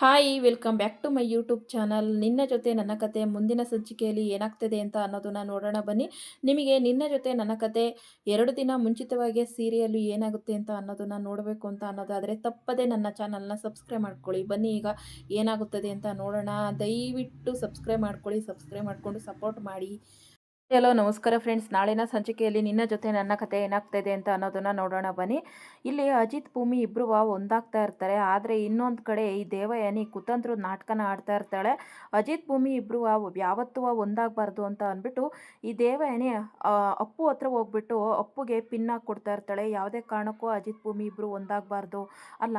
Hi welcome back to my YouTube channel ನಿನ್ನ ಜೊತೆ ನನ್ನ ಕತೆ ಮುಂದಿನ ಸಂಚಿಕೆಯಲ್ಲಿ ಏನಾಗ್ತದೆ ಅಂತ ಅನ್ನೋದನ್ನ ನೋಡೋಣ ಬನ್ನಿ. ನಿಮಗೆ ನಿನ್ನ ಜೊತೆ ನನ್ನ ಕತೆ ಎರಡು ದಿನ ಮುಂಚಿತವಾಗಿ ಸೀರಿಯಲ್ಲು ಏನಾಗುತ್ತೆ ಅಂತ ಅನ್ನೋದನ್ನ ನೋಡಬೇಕು ಅಂತ ಅನ್ನೋದಾದರೆ ತಪ್ಪದೇ ನನ್ನ ಚಾನಲ್ನ ಸಬ್ಸ್ಕ್ರೈಬ್ ಮಾಡ್ಕೊಳ್ಳಿ. ಬನ್ನಿ ಈಗ ಏನಾಗುತ್ತದೆ ಅಂತ ನೋಡೋಣ. ದಯವಿಟ್ಟು ಸಬ್ಸ್ಕ್ರೈಬ್ ಮಾಡ್ಕೊಳ್ಳಿ. ಸಬ್ಸ್ಕ್ರೈಬ್ ಮಾಡಿಕೊಂಡು ಸಪೋರ್ಟ್ ಮಾಡಿ. ಹಲೋ, ನಮಸ್ಕಾರ ಫ್ರೆಂಡ್ಸ್. ನಾಳಿನ ಸಂಚಿಕೆಯಲ್ಲಿ ನಿನ್ನ ಜೊತೆ ನನ್ನ ಕತೆ ಏನಾಗ್ತಾಯಿದೆ ಅಂತ ಅನ್ನೋದನ್ನು ನೋಡೋಣ ಬನ್ನಿ. ಇಲ್ಲಿ ಅಜಿತ್, ಭೂಮಿ ಇಬ್ಬರು ಒಂದಾಗ್ತಾ ಇರ್ತಾರೆ. ಆದರೆ ಇನ್ನೊಂದು ಕಡೆ ಈ ದೇವಯಾನಿ ಕುತಂತ್ರ ನಾಟಕನ ಆಡ್ತಾ ಇರ್ತಾಳೆ. ಅಜಿತ್, ಭೂಮಿ ಇಬ್ಬರು ಯಾವತ್ತೂ ಒಂದಾಗಬಾರ್ದು ಅಂತ ಅಂದ್ಬಿಟ್ಟು ಈ ದೇವಯಾನಿ ಅಪ್ಪು ಹತ್ರ ಹೋಗ್ಬಿಟ್ಟು ಅಪ್ಪುಗೆ ಪಿನ್ನಾಗಿ ಕೊಡ್ತಾ ಇರ್ತಾಳೆ. ಯಾವುದೇ ಕಾರಣಕ್ಕೂ ಅಜಿತ್, ಭೂಮಿ ಇಬ್ಬರು ಒಂದಾಗಬಾರ್ದು. ಅಲ್ಲ,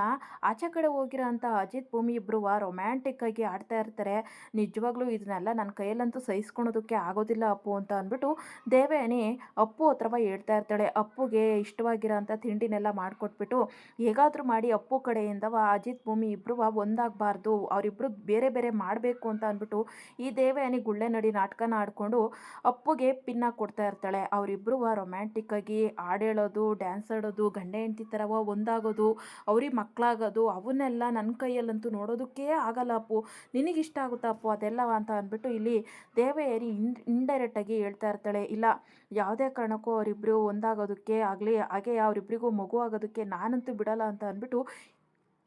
ಆಚೆ ಕಡೆ ಹೋಗಿರೋ ಅಂಥ ಅಜಿತ್, ಭೂಮಿ ಇಬ್ಬರು ರೊಮ್ಯಾಂಟಿಕ್ ಆಗಿ ಆಡ್ತಾ ಇರ್ತಾರೆ. ನಿಜವಾಗ್ಲೂ ಇದನ್ನೆಲ್ಲ ನನ್ನ ಕೈಯಲ್ಲಂತೂ ಸಹಿಸ್ಕೊಳೋದಕ್ಕೆ ಆಗೋದಿಲ್ಲ ಅಪ್ಪು ಅಂತ ಅಂದ್ಬಿಟ್ಟು ದೇವಯಾನಿ ಅಪ್ಪು ಹತ್ರವ ಹೇಳ್ತಾ ಇರ್ತಾಳೆ, ಅಪ್ಪುಗೆ ಇಷ್ಟವಾಗಿರೋಂಥ ತಿಂಡಿನೆಲ್ಲ ಮಾಡಿಕೊಟ್ಬಿಟ್ಟು ಹೇಗಾದರೂ ಮಾಡಿ ಅಪ್ಪು ಕಡೆಯಿಂದವ ಅಜಿತ್ ಭೂಮಿ ಇಬ್ಬರು ಒಂದಾಗಬಾರ್ದು ಅವರಿಬ್ಬರು ಬೇರೆ ಬೇರೆ ಮಾಡಬೇಕು ಅಂತ ಅಂದ್ಬಿಟ್ಟು ಈ ದೇವಯಾನಿ ಗುಳ್ಳೆ ನಡಿ ನಾಟಕನ ಆಡಿಕೊಂಡು ಅಪ್ಪುಗೆ ಪಿನ್ನ ಕೊಡ್ತಾ ಇರ್ತಾಳೆ. ಅವರಿಬ್ಬರು ರೊಮ್ಯಾಂಟಿಕ್ ಆಗಿ ಹಾಡೇಳೋದು ಡ್ಯಾನ್ಸ್ ಆಡೋದು, ಗಂಡ ಹೆಂಡತಿ ಥರವ ಒಂದಾಗೋದು, ಅವ್ರಿಗೆ ಮಕ್ಕಳಾಗೋದು ಅವನ್ನೆಲ್ಲ ನನ್ನ ಕೈಯಲ್ಲಂತೂ ನೋಡೋದಕ್ಕೆ ಆಗಲ್ಲ ಅಪ್ಪು, ನಿನಗಿಷ್ಟ ಆಗುತ್ತಾ ಅಪ್ಪು ಅದೆಲ್ಲವ ಅಂತ ಅಂದ್ಬಿಟ್ಟು ಇಲ್ಲಿ ದೇವಯಾನಿ ಇನ್ ಇಂಡೈರೆಕ್ಟಾಗಿ ಹೇಳ್ತಾ ಇರ್ತಾಳೆ, ಇಲ್ಲ, ಯಾವುದೇ ಕಾರಣಕ್ಕೂ ಅವರಿಬ್ಬರು ಒಂದಾಗೋದಕ್ಕೆ ಆಗಲಿ, ಹಾಗೆ ಅವರಿಬ್ಬರಿಗೂ ಮಗು ಆಗೋದಕ್ಕೆ ನಾನಂತೂ ಬಿಡಲ್ಲ ಅಂತ ಅಂದ್ಬಿಟ್ಟು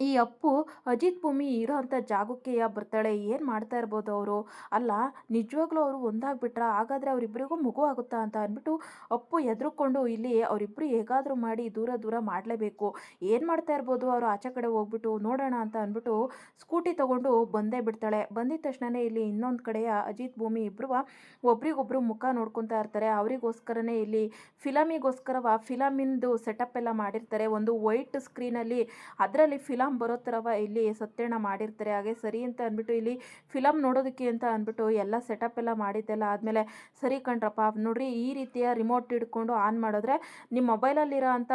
ಈ ಅಪ್ಪು ಅಜಿತ್ ಭೂಮಿ ಇರೋ ಅಂಥ ಜಾಗಕ್ಕೆ ಬರ್ತಾಳೆ? ಏನು ಮಾಡ್ತಾ ಇರ್ಬೋದು ಅವರು? ಅಲ್ಲ, ನಿಜವಾಗ್ಲೂ ಅವರು ಒಂದಾಗ್ಬಿಟ್ರ? ಹಾಗಾದರೆ ಅವರಿಬ್ಬರಿಗೂ ಮಗು ಆಗುತ್ತಾ ಅಂತ ಅಂದ್ಬಿಟ್ಟು ಅಪ್ಪು ಎದ್ರುಕೊಂಡು ಇಲ್ಲಿ ಅವರಿಬ್ಬರು ಹೇಗಾದರೂ ಮಾಡಿ ದೂರ ದೂರ ಮಾಡಲೇಬೇಕು. ಏನು ಮಾಡ್ತಾ ಇರ್ಬೋದು ಅವರು ಆಚೆ ಕಡೆ ಹೋಗ್ಬಿಟ್ಟು ನೋಡೋಣ ಅಂತ ಅಂದ್ಬಿಟ್ಟು ಸ್ಕೂಟಿ ತೊಗೊಂಡು ಬಂದೇ ಬಿಡ್ತಾಳೆ. ಬಂದಿದ ತಕ್ಷಣವೇ ಇಲ್ಲಿ ಇನ್ನೊಂದು ಕಡೆಯ ಅಜಿತ್ ಭೂಮಿ ಇಬ್ಬರು ಒಬ್ರಿಗೊಬ್ರು ಮುಖ ನೋಡ್ಕೊತಾ ಇರ್ತಾರೆ. ಅವರಿಗೋಸ್ಕರನೇ ಇಲ್ಲಿ ಫಿಲಮಿಗೋಸ್ಕರವ? ಫಿಲಮಿಂದು ಸೆಟಪ್ ಎಲ್ಲ ಮಾಡಿರ್ತಾರೆ. ಒಂದು ವೈಟ್ ಸ್ಕ್ರೀನಲ್ಲಿ ಅದರಲ್ಲಿ ಫಿಲಮ್ ಫಿಲಮ್ ಬರೋ ಇಲ್ಲಿ ಸತ್ಯಣ್ಣ ಮಾಡಿರ್ತಾರೆ. ಹಾಗೆ ಸರಿ ಅಂತ ಅಂದ್ಬಿಟ್ಟು ಇಲ್ಲಿ ಫಿಲಮ್ ನೋಡೋದಕ್ಕೆ ಅಂತ ಅಂದ್ಬಿಟ್ಟು ಎಲ್ಲ ಸೆಟಪ್ ಎಲ್ಲ ಮಾಡಿದ್ದೆಲ್ಲ ಆದಮೇಲೆ ಸರಿ ಕಣ್ರಪ್ಪ, ನೋಡ್ರಿ ಈ ರೀತಿಯ ರಿಮೋಟ್ ಹಿಡ್ಕೊಂಡು ಆನ್ ಮಾಡಿದ್ರೆ ನಿಮ್ಮ ಮೊಬೈಲಲ್ಲಿರೋ ಅಂಥ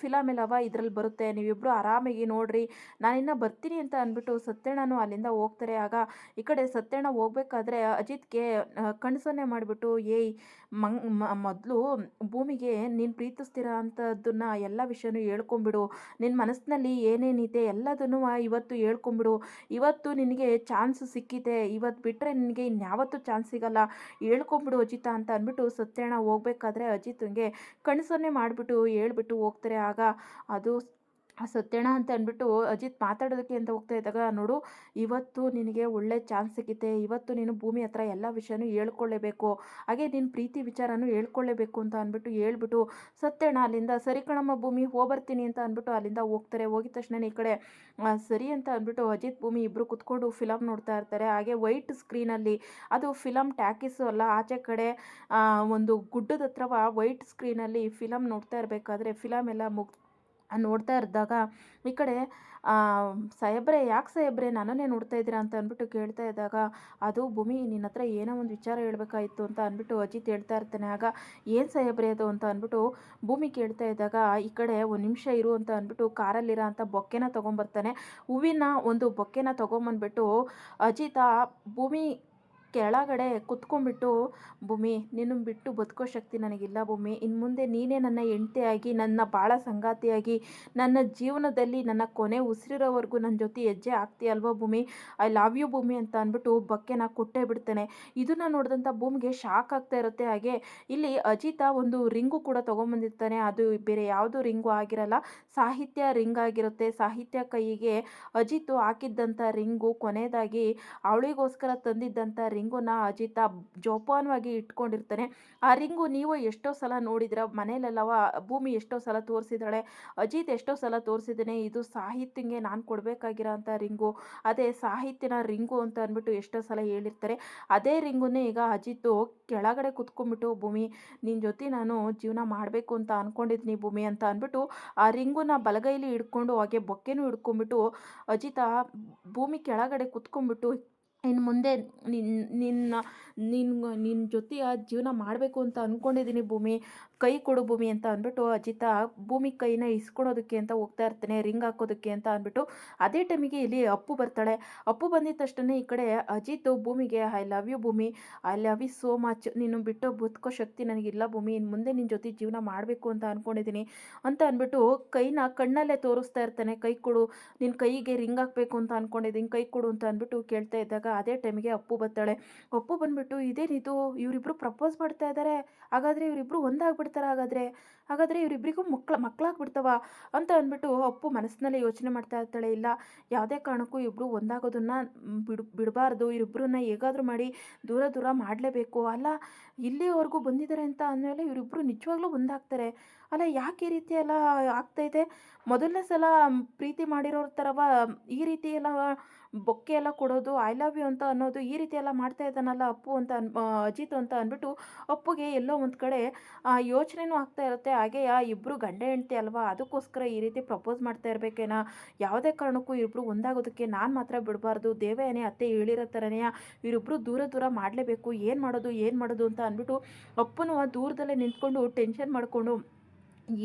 ಫಿಲಮ್ ಎಲ್ಲವ ಇದ್ರಲ್ಲಿ ಬರುತ್ತೆ. ನೀವಿಬ್ಬರು ಆರಾಮಾಗಿ ನೋಡ್ರಿ ನಾನಿನ್ನ ಬರ್ತೀನಿ ಅಂತ ಅಂದ್ಬಿಟ್ಟು ಸತ್ಯಣ್ಣನು ಅಲ್ಲಿಂದ ಹೋಗ್ತಾರೆ. ಆಗ ಈ ಕಡೆ ಸತ್ಯಣ್ಣ ಹೋಗ್ಬೇಕಾದ್ರೆ ಅಜಿತ್ಗೆ ಕಣ್ಸನ್ನೇ ಮಾಡಿಬಿಟ್ಟು, ಏಯ್ ಮಂಗ್ ಮೊದಲು ಭೂಮಿಗೆ ನೀನು ಪ್ರೀತಿಸ್ತೀರ ಅಂಥದ್ದನ್ನ ಎಲ್ಲ ವಿಷಯನೂ ಹೇಳ್ಕೊಂಬಿಡು ನಿನ್ನ ಮನಸ್ಸಿನಲ್ಲಿ ಏನೇನಿದೆ ಎಲ್ಲದನ್ನು ಇವತ್ತು ಹೇಳ್ಕೊಂಬಿಡು ಇವತ್ತು ನಿನಗೆ ಚಾನ್ಸ್ ಸಿಕ್ಕಿದೆ. ಇವತ್ತು ಬಿಟ್ಟರೆ ನಿನಗೆ ಇನ್ಯಾವತ್ತೂ ಚಾನ್ಸ್ ಸಿಗಲ್ಲ. ಹೇಳ್ಕೊಂಬಿಡು ಅಜಿತ ಅಂತ ಅಂದ್ಬಿಟ್ಟು ಸತ್ಯಣ್ಣ ಹೋಗ್ಬೇಕಾದ್ರೆ ಅಜಿತ್ಗೆ ಕಣ್ಸನ್ನೇ ಮಾಡಿಬಿಟ್ಟು ಹೇಳ್ಬಿಟ್ಟು ಹೋಗ್ತಾರೆ. ಆಗ ಅದು ಆ ಸತ್ಯಣ್ಣ ಅಂತ ಅಂದ್ಬಿಟ್ಟು ಅಜಿತ್ ಮಾತಾಡೋದಕ್ಕೆ ಅಂತ ಹೋಗ್ತಾ ಇದ್ದಾಗ, ನೋಡು, ಇವತ್ತು ನಿನಗೆ ಒಳ್ಳೆ ಚಾನ್ಸ್ ಸಿಕ್ಕಿದೆ ಇವತ್ತು ನೀನು ಭೂಮಿ ಹತ್ರ ಎಲ್ಲ ವಿಷಯನೂ ಹೇಳ್ಕೊಳ್ಳೇಬೇಕು. ಹಾಗೆ ನಿನ್ನ ಪ್ರೀತಿ ವಿಚಾರನೂ ಹೇಳ್ಕೊಳ್ಳೇಬೇಕು ಅಂತ ಅಂದ್ಬಿಟ್ಟು ಹೇಳ್ಬಿಟ್ಟು, ಸತ್ಯಣ್ಣ, ಅಲ್ಲಿಂದ ಸರಿ ಕಣಮ್ಮ, ಭೂಮಿ ಹೋಗ್ಬರ್ತೀನಿ ಅಂತ ಅಂದ್ಬಿಟ್ಟು ಅಲ್ಲಿಂದ ಹೋಗ್ತಾರೆ. ಹೋಗಿದ ತಕ್ಷಣ ಈ ಕಡೆ ಸರಿ ಅಂತ ಅಂದ್ಬಿಟ್ಟು ಅಜಿತ್, ಭೂಮಿ ಇಬ್ಬರು ಕುತ್ಕೊಂಡು ಫಿಲಮ್ ನೋಡ್ತಾ ಇರ್ತಾರೆ. ಹಾಗೆ ವೈಟ್ ಸ್ಕ್ರೀನಲ್ಲಿ ಅದು ಫಿಲಮ್ ಟ್ಯಾಕಿಸು ಅಲ್ಲ, ಆಚೆ ಕಡೆ ಒಂದು ಗುಡ್ಡದ ಹತ್ರವ ವೈಟ್ ಸ್ಕ್ರೀನಲ್ಲಿ ಫಿಲಮ್ ನೋಡ್ತಾ ಇರಬೇಕಾದ್ರೆ ಫಿಲಮ್ ಎಲ್ಲ ಮುಗ್ ನೋಡ್ತಾ ಇದ್ದಾಗ ಈ ಕಡೆ ಸಾಹೇಬ್ರೆ, ಯಾಕೆ ಸಾಹೇಬ್ರೆ, ನನ್ನನ್ನೇ ನೋಡ್ತಾ ಇದ್ದೀರಾ? ಅಂತ ಅಂದ್ಬಿಟ್ಟು ಕೇಳ್ತಾ ಇದ್ದಾಗ, ಅದು ಭೂಮಿ ನಿನ್ನ ಹತ್ರ ಏನೋ ಒಂದು ವಿಚಾರ ಹೇಳಬೇಕಾಯಿತು ಅಂತ ಅಂದ್ಬಿಟ್ಟು ಅಜಿತ್ ಹೇಳ್ತಾ ಇರ್ತಾನೆ. ಆಗ, ಏನು ಸಾಹೇಬ್ರೆ ಅದು? ಅಂತ ಅಂದ್ಬಿಟ್ಟು ಭೂಮಿ ಕೇಳ್ತಾ ಇದ್ದಾಗ, ಈ ಕಡೆ ಒಂದು ನಿಮಿಷ ಇರು ಅಂತ ಅಂದ್ಬಿಟ್ಟು ಕಾರಲ್ಲಿರೋ ಅಂಥ ಬೊಕ್ಕೆನ ತೊಗೊಂಬರ್ತಾನೆ. ಹೂವಿನ ಒಂದು ಬೊಕ್ಕೆನ ತೊಗೊಂಬಂದ್ಬಿಟ್ಟು ಅಜಿತ ಭೂಮಿ ಕೆಳಗಡೆ ಕುತ್ಕೊಂಡ್ಬಿಟ್ಟು, ಭೂಮಿ ನಿನ್ನನ್ನು ಬಿಟ್ಟು ಬದುಕೋ ಶಕ್ತಿ ನನಗಿಲ್ಲ ಭೂಮಿ. ಇನ್ನು ಮುಂದೆ ನೀನೇ ನನ್ನ ಹೆಂಡತಿಯಾಗಿ, ನನ್ನ ಬಾಳ ಸಂಗಾತಿಯಾಗಿ, ನನ್ನ ಜೀವನದಲ್ಲಿ ನನ್ನ ಕೊನೆ ಉಸಿರಿರೋವರೆಗೂ ನನ್ನ ಜೊತೆ ಹೆಜ್ಜೆ ಆಗ್ತೀಯಲ್ವ ಭೂಮಿ? ಐ ಲವ್ ಯು ಭೂಮಿ ಅಂತ ಅಂದ್ಬಿಟ್ಟು ಬಕ್ಕೆನ ಕೊಟ್ಟೇ ಬಿಡ್ತೇನೆ. ಇದನ್ನು ನೋಡಿದಂಥ ಭೂಮಿಗೆ ಶಾಕ್ ಆಗ್ತಾ ಇರುತ್ತೆ. ಹಾಗೆ ಇಲ್ಲಿ ಅಜಿತ ಒಂದು ರಿಂಗು ಕೂಡ ತೊಗೊಂಬಂದಿರ್ತಾನೆ. ಅದು ಬೇರೆ ಯಾವುದು ರಿಂಗು ಆಗಿರಲ್ಲ. ಸಾಹಿತ್ಯ ರಿಂಗ್ ಆಗಿರುತ್ತೆ. ಸಾಹಿತ್ಯ ಕೈಗೆ ಅಜಿತು ಹಾಕಿದ್ದಂಥ ರಿಂಗು ಕೊನೆಯದಾಗಿ ಅವಳಿಗೋಸ್ಕರ ತಂದಿದ್ದಂಥ ರಿಂಗುನ ಅಜಿತ ಜೋಪಾನವಾಗಿ ಇಟ್ಕೊಂಡಿರ್ತಾನೆ. ಆ ರಿಂಗು ನೀವು ಎಷ್ಟೋ ಸಲ ನೋಡಿದ್ರ? ಮನೇಲೆಲ್ಲವ ಭೂಮಿ ಎಷ್ಟೋ ಸಲ ತೋರಿಸಿದಾಳೆ ಅಜಿತ್ ಎಷ್ಟೋ ಸಲ ತೋರಿಸಿದ್ದಾನೆ? ಇದು ಸಾಹಿತ್ಯಂಗೆ ನಾನು ಕೊಡಬೇಕಾಗಿರೋ ಅಂಥ ರಿಂಗು. ಅದೇ ಸಾಹಿತ್ಯನ ರಿಂಗು ಅಂತ ಅಂದ್ಬಿಟ್ಟು ಎಷ್ಟೋ ಸಲ ಹೇಳಿರ್ತಾರೆ. ಅದೇ ರಿಂಗುನೇ ಈಗ ಅಜಿತ್ತು ಕೆಳಗಡೆ ಕುತ್ಕೊಂಡ್ಬಿಟ್ಟು, ಭೂಮಿ ನಿನ್ನ ಜೊತೆ ನಾನು ಜೀವನ ಮಾಡಬೇಕು ಅಂತ ಅಂದ್ಕೊಂಡಿದ್ದೀನಿ ಭೂಮಿ ಅಂತ ಅಂದ್ಬಿಟ್ಟು, ಆ ರಿಂಗುನ ಬಲಗೈಲಿ ಹಿಡ್ಕೊಂಡು ಹಾಗೆ ಬೊಕ್ಕೆನೂ ಹಿಡ್ಕೊಂಡ್ಬಿಟ್ಟು, ಅಜಿತ ಭೂಮಿ ಕೆಳಗಡೆ ಕುತ್ಕೊಂಡ್ಬಿಟ್ಟು ಇನ್ನು ಮುಂದೆ ನಿನ್ನ ನಿನ್ನ ನಿನ್ನ ನಿನ್ನ ಜೊತೆಯ ಜೀವನ ಮಾಡಬೇಕು ಅಂತ ಅಂದ್ಕೊಂಡಿದ್ದೀನಿ ಭೂಮಿ. ಕೈ ಕೊಡು ಭೂಮಿ ಅಂತ ಅಂದ್ಬಿಟ್ಟು ಅಜಿತ ಭೂಮಿ ಕೈನ ಇಸ್ಕೊಳೋದಕ್ಕೆ ಅಂತ ಹೋಗ್ತಾ ಇರ್ತಾನೆ, ರಿಂಗ್ ಹಾಕೋದಕ್ಕೆ ಅಂತ ಅಂದ್ಬಿಟ್ಟು ಅದೇ ಟೈಮಿಗೆ ಇಲ್ಲಿ ಅಪ್ಪು ಬರ್ತಾಳೆ. ಅಪ್ಪು ಬಂದಿದ ತಕ್ಷಣ ಈ ಕಡೆ ಅಜಿತ್ ಭೂಮಿಗೆ I love you Bhoomi I love you so much ನೀನು ಬಿಟ್ಟು ಬದುಕೋ ಶಕ್ತಿ ನನಗಿಲ್ಲ ಭೂಮಿ ಇನ್ನು ಮುಂದೆ ನಿನ್ನ ಜೊತೆ ಜೀವನ ಮಾಡಬೇಕು ಅಂತ ಅಂದ್ಕೊಂಡಿದ್ದೀನಿ ಅಂತ ಅಂದ್ಬಿಟ್ಟು ಕೈನ ಕಣ್ಣಲ್ಲೇ ತೋರಿಸ್ತಾ ಇರ್ತಾನೆ. ಕೈ ಕೊಡು ನಿನ್ನ ಕೈಗೆ ರಿಂಗ್ ಹಾಕಬೇಕು ಅಂತ ಅಂದ್ಕೊಂಡಿದ್ದೀನಿ ಕೈ ಕೊಡು ಅಂತ ಅಂದ್ಬಿಟ್ಟು ಕೇಳ್ತಾ ಇದ್ದಾಗ ಅದೇ ಟೈಮಿಗೆ ಅಪ್ಪು ಬರ್ತಾಳೆ. ಅಪ್ಪು ಬಂದ್ಬಿಟ್ಟು, ಇದೇನಿದು? ಇವರಿಬ್ರು ಪ್ರಪೋಸ್ ಮಾಡ್ತಾ ಇದ್ದಾರೆ ಹಾಗಾದರೆ ಇವರಿಬ್ರು ಒಂದಾಗ್ಬಿಡ್ತಾರ. ಹಾಗಾದರೆ? ಹಾಗಾದರೆ ಇವರಿಬ್ಬರಿಗೂ ಮಕ್ಳ ಮಕ್ಕಳಾಗ್ಬಿಡ್ತವ ಅಂತ ಅಂದ್ಬಿಟ್ಟು ಅಪ್ಪು ಮನಸ್ಸಿನಲ್ಲಿ ಯೋಚನೆ ಮಾಡ್ತಾ ಇರ್ತಾಳೆ. ಇಲ್ಲ, ಯಾವುದೇ ಕಾರಣಕ್ಕೂ ಇಬ್ಬರು ಒಂದಾಗೋದನ್ನು ಬಿಡ್, ಬಿಡಬಾರ್ದು. ಇವರಿಬ್ಬರನ್ನ ಹೇಗಾದರೂ ಮಾಡಿ ದೂರ ದೂರ ಮಾಡಲೇಬೇಕು. ಅಲ್ಲ, ಇಲ್ಲಿವರೆಗೂ ಬಂದಿದ್ದಾರೆ ಅಂತ ಅಂದಮೇಲೆ ಇವರಿಬ್ಬರು ನಿಜವಾಗ್ಲೂ ಒಂದಾಗ್ತಾರೆ. ಅಲ್ಲ, ಯಾಕೆ ಈ ರೀತಿ ಎಲ್ಲ ಆಗ್ತೈತೆ? ಮೊದಲನೇ ಸಲ ಪ್ರೀತಿ ಮಾಡಿರೋ ಥರವ ಈ ರೀತಿ ಎಲ್ಲ ಬೊಕ್ಕೆ ಎಲ್ಲ ಕೊಡೋದು, ಐ ಲವ್ ಯು ಅಂತ ಅನ್ನೋದು ಈ ರೀತಿ ಎಲ್ಲ ಮಾಡ್ತಾ ಇದ್ದಾನಲ್ಲ ಅಪ್ಪು ಅಂತ ಅನ್ ಅಜಿತ್ ಅಂತ ಅಂದ್ಬಿಟ್ಟು ಅಪ್ಪುಗೆ ಎಲ್ಲೋ ಒಂದು ಕಡೆ ಯೋಚನೆನೂ ಆಗ್ತಾ ಇರುತ್ತೆ. ಹಾಗೆ ಇಬ್ಬರು ಗಂಡ ಹೆಂಡ್ತಿ ಅಲ್ವಾ? ಅದಕ್ಕೋಸ್ಕರ ಈ ರೀತಿ ಪ್ರಪೋಸ್ ಮಾಡ್ತಾ ಇರಬೇಕೇನಾ? ಯಾವುದೇ ಕಾರಣಕ್ಕೂ ಇಬ್ಬರು ಒಂದಾಗೋದಕ್ಕೆ ನಾನು ಮಾತ್ರ ಬಿಡಬಾರ್ದು. ದೇವೇನೇ ಅತ್ತೆ ಹೇಳಿರೋ ಥರನೇ ಇವರಿಬ್ಬರು ದೂರ ದೂರ ಮಾಡಲೇಬೇಕು. ಏನು ಮಾಡೋದು ಏನು ಮಾಡೋದು ಅಂತ ಅಂದ್ಬಿಟ್ಟು ಅಪ್ಪನು ದೂರದಲ್ಲೇ ನಿಂತ್ಕೊಂಡು ಟೆನ್ಷನ್ ಮಾಡಿಕೊಂಡು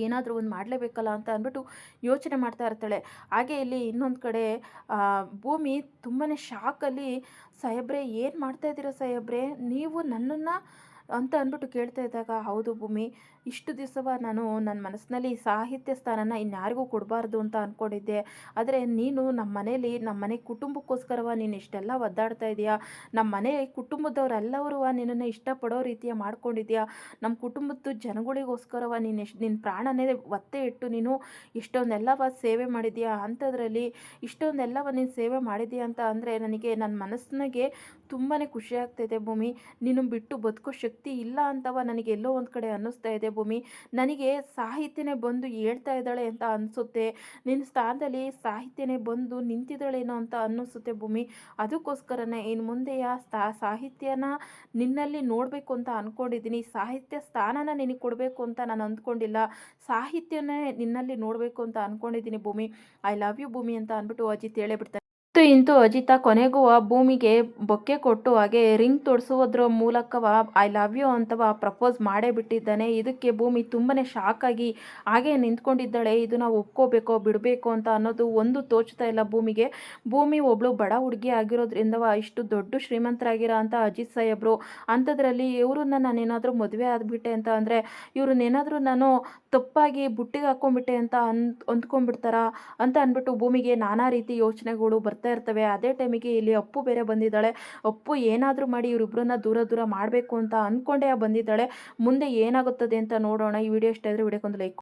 ಏನಾದರೂ ಒಂದು ಮಾಡಲೇಬೇಕಲ್ಲ ಅಂತ ಅಂದ್ಬಿಟ್ಟು ಯೋಚನೆ ಮಾಡ್ತಾ ಇರ್ತಾಳೆ. ಹಾಗೆ ಇಲ್ಲಿ ಇನ್ನೊಂದು ಕಡೆ ಭೂಮಿ ತುಂಬಾ ಶಾಕಲ್ಲಿ ಸಾಹೇಬ್ರೆ, ಏನು ಮಾಡ್ತಾ ಇದ್ದೀರಾ ಸಾಹೇಬ್ರೆ? ನೀವು ನನ್ನನ್ನು ಅಂತ ಅಂದ್ಬಿಟ್ಟು ಕೇಳ್ತಾ ಇದ್ದಾಗ, ಹೌದು ಭೂಮಿ ಇಷ್ಟು ದಿವಸವ ನಾನು ನನ್ನ ಮನಸ್ಸಿನಲ್ಲಿ ಸಾಹಿತ್ಯ ಸ್ಥಾನನ ಇನ್ಯಾರಿಗೂ ಕೊಡಬಾರ್ದು ಅಂತ ಅಂದ್ಕೊಂಡಿದ್ದೆ ಆದರೆ ನೀನು ನಮ್ಮ ಮನೇಲಿ ನಮ್ಮ ಮನೆ ಕುಟುಂಬಕ್ಕೋಸ್ಕರವ ನೀನು ಇಷ್ಟೆಲ್ಲ ಒದ್ದಾಡ್ತಾ ಇದೆಯಾ? ನಮ್ಮ ಮನೆ ಕುಟುಂಬದವರೆಲ್ಲರೂ ನಿನ್ನನ್ನು ಇಷ್ಟಪಡೋ ರೀತಿಯ ಮಾಡ್ಕೊಂಡಿದ್ಯಾ? ನಮ್ಮ ಕುಟುಂಬದ ಜನಗಳಿಗೋಸ್ಕರವ ನೀನು ಎಷ್ಟು ನಿನ್ನ ಪ್ರಾಣನೇ ಒತ್ತೆ ಇಟ್ಟು ನೀನು ಇಷ್ಟೊಂದೆಲ್ಲವ ಸೇವೆ ಮಾಡಿದ್ಯಾ? ಅಂಥದ್ರಲ್ಲಿ ಇಷ್ಟೊಂದೆಲ್ಲವ ನೀನು ಸೇವೆ ಮಾಡಿದ್ಯಾ ಅಂತ ಅಂದರೆ ನನಗೆ ನನ್ನ ಮನಸ್ಸಿನಾಗೆ ತುಂಬಾ ಖುಷಿ ಆಗ್ತಾಯಿದೆ ಭೂಮಿ. ನೀನು ಬಿಟ್ಟು ಬದುಕೋ ಶಕ್ತಿ ಇಲ್ಲ ಅಂತವ ನನಗೆ ಎಲ್ಲೋ ಒಂದು ಕಡೆ ಅನ್ನಿಸ್ತಾ ಇದೆ. ಭೂಮಿ ನನಗೆ ಸಾಹಿತ್ಯನೇ ಬಂದು ಹೇಳ್ತಾ ಇದ್ದಾಳೆ ಅಂತ ಅನಿಸುತ್ತೆ. ನಿನ್ನ ಸ್ಥಾನದಲ್ಲಿ ಸಾಹಿತ್ಯನೇ ಬಂದು ನಿಂತಿದ್ದಾಳೇನೋ ಅಂತ ಅನ್ನಿಸುತ್ತೆ ಭೂಮಿ. ಅದಕ್ಕೋಸ್ಕರನೇ ಇನ್ನು ಮುಂದೆಯ ಸಾಹಿತ್ಯನ ನಿನ್ನಲ್ಲಿ ನೋಡಬೇಕು ಅಂತ ಅಂದ್ಕೊಂಡಿದ್ದೀನಿ ಸಾಹಿತ್ಯ ಸ್ಥಾನನ ನಿನಗೆ ಕೊಡಬೇಕು ಅಂತ ನಾನು ಅಂದ್ಕೊಂಡಿಲ್ಲ. ಸಾಹಿತ್ಯನೇ ನಿನ್ನಲ್ಲಿ ನೋಡಬೇಕು ಅಂತ ಅಂದ್ಕೊಂಡಿದ್ದೀನಿ ಭೂಮಿ. ಐ ಲವ್ ಯು ಭೂಮಿ ಅಂತ ಅಂದ್ಬಿಟ್ಟು ಅಜಿತ್ ಹೇಳೇ ಬಿಡ್ತಾರೆ ಮತ್ತು ಇಂತೂ ಅಜಿತ ಕೊನೆಗೂ ಆ ಭೂಮಿಗೆ ಬೊಕ್ಕೆ ಕೊಟ್ಟು ಹಾಗೆ ರಿಂಗ್ ತೊಡಿಸುವುದ್ರ ಮೂಲಕವ ಐ ಲವ್ ಯು ಅಂತವ ಪ್ರಪೋಸ್ ಮಾಡೇ ಬಿಟ್ಟಿದ್ದಾನೆ. ಇದಕ್ಕೆ ಭೂಮಿ ತುಂಬನೇ ಶಾಕ್ ಆಗಿ ಹಾಗೆ ನಿಂತ್ಕೊಂಡಿದ್ದಾಳೆ. ಇದು ನಾವು ಒಪ್ಕೋಬೇಕೋ, ಬಿಡಬೇಕು ಅಂತ ಅನ್ನೋದು ಒಂದು ತೋಚ್ತಾ ಇಲ್ಲ ಭೂಮಿಗೆ. ಭೂಮಿ ಒಬ್ಳು ಬಡ ಹುಡುಗಿ ಆಗಿರೋದ್ರಿಂದವ ಇಷ್ಟು ದೊಡ್ಡ ಶ್ರೀಮಂತರಾಗಿರೋ ಅಂತ ಅಜಿತ್ ಸಾಹೇಬ್ರು. ಅಂಥದ್ರಲ್ಲಿ ಇವ್ರನ್ನ ನಾನೇನಾದರೂ ಮದುವೆ ಆದ್ಬಿಟ್ಟೆ ಅಂತ ಅಂದರೆ ಇವ್ರನ್ನೇನಾದರೂ ನಾನು ತಪ್ಪಾಗಿ ಬುಟ್ಟಿಗೆ ಹಾಕೊಂಡ್ಬಿಟ್ಟೆ ಅಂತ ಅನ್ ಅಂದ್ಕೊಂಡ್ಬಿಡ್ತಾರ? ಅಂತ ಅಂದ್ಬಿಟ್ಟು ಭೂಮಿಗೆ ನಾನಾ ರೀತಿ ಯೋಚನೆಗಳು ಬರ್ತಾ ಇರ್ತವೆ. ಅದೇ ಟೈಮಿಗೆ ಇಲ್ಲಿ ಅಪ್ಪು ಬೇರೆ ಬಂದಿದ್ದಾಳೆ. ಅಪ್ಪು ಏನಾದರೂ ಮಾಡಿ ಇವರಿಬ್ಬರನ್ನ ದೂರ ದೂರ ಮಾಡಬೇಕು ಅಂತ ಅಂದ್ಕೊಂಡೇ ಬಂದಿದ್ದಾಳೆ. ಮುಂದೆ ಏನಾಗುತ್ತದೆ ಅಂತ ನೋಡೋಣ. ಈ ವಿಡಿಯೋ ಇಷ್ಟ ಆದರೆ ವಿಡಿಯೋಕ್ಕೊಂದು ಲೈಕ್